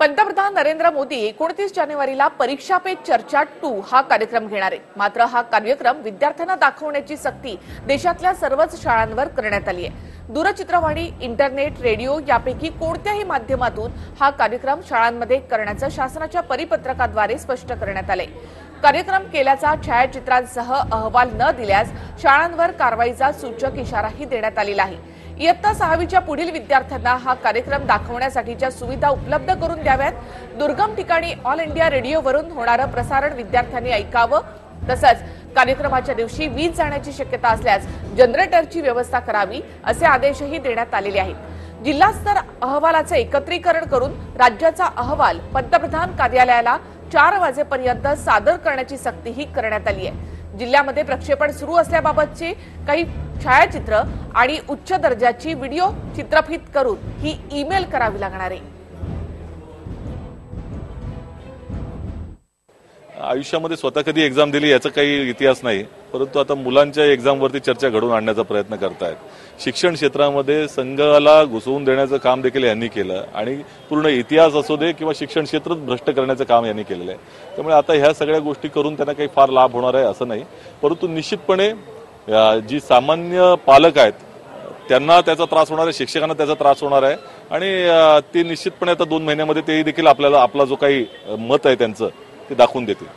पंतप्रधान नरेंद्र मोदी एकोणतीस जानेवारीला परीक्षा पे चर्चा टू हा कार्यक्रम घेणार आहे मात्र हा कार्यक्रम विद्यार्थ्यांना दाखवण्याची सक्ती देशातल्या सर्वच शाळांवर करण्यात आली आहे. दूरचित्रवाणी इंटरनेट रेडिओ यापैकी कोणत्याही माध्यमातून हा कार्यक्रम शाळांमध्ये करण्याचं शासनाच्या परिपत्रकाद्वारे स्पष्ट करण्यात आलंय. कार्यक्रम केल्याचा छायाचित्रांसह अहवाल न दिल्यास शाळांवर कारवाईचा सूचक इशाराही देण्यात आलेला आहे. इयत्ता सहावीच्या पुढील विद्यार्थ्यांना हा कार्यक्रम दाखवण्यासाठीच्या सुविधा उपलब्ध करून द्याव्यात. दुर्गम ठिकाणी ऑल इंडिया रेडिओवरून होणारं प्रसारण विद्यार्थ्यांनी ऐकावं. तसंच कार्यक्रमाच्या दिवशी वीज जाण्याची शक्यता असल्यास जनरेटरची व्यवस्था करावी असे आदेशही देण्यात आलेले आहेत. जिल्हास्तर अहवालाचे एकत्रीकरण करून राज्याचा अहवाल पंतप्रधान कार्यालयाला चार वाजेपर्यंत सादर करण्याची सक्तीही करण्यात आली आहे. जिल्ह्यामध्ये प्रक्षेपण सुरू असल्याबाबतची काही छायाचित्र आणि उच्च दर्जाची व्हिडिओ चित्रफित करून ही ईमेल करावी लागणार आहे. आयुष्यामध्ये स्वतः कधी एक्झाम दिली याचा काही इतिहास नाही परंतु आता मुलांच्या एक्झामवरती चर्चा घडवून आणण्याचा प्रयत्न करतायत. शिक्षण क्षेत्रामध्ये संघाला घुसवून देण्याचं काम देखील यांनी केलं आणि पूर्ण इतिहास असू दे किंवा शिक्षण क्षेत्रच भ्रष्ट करण्याचं काम यांनी केलेलं आहे. त्यामुळे आता ह्या सगळ्या गोष्टी करून त्यांना काही फार लाभ होणार आहे असं नाही परंतु निश्चितपणे जी सामान्य पालक आहेत त्यांना त्याचा त्रास होणार आहे शिक्षकांना त्याचा त्रास होणार आहे आणि ते निश्चितपणे आता दोन महिन्यामध्ये ते देखील आपल्याला आपला जो काही मत आहे त्यांचं ते दाखवून देतील.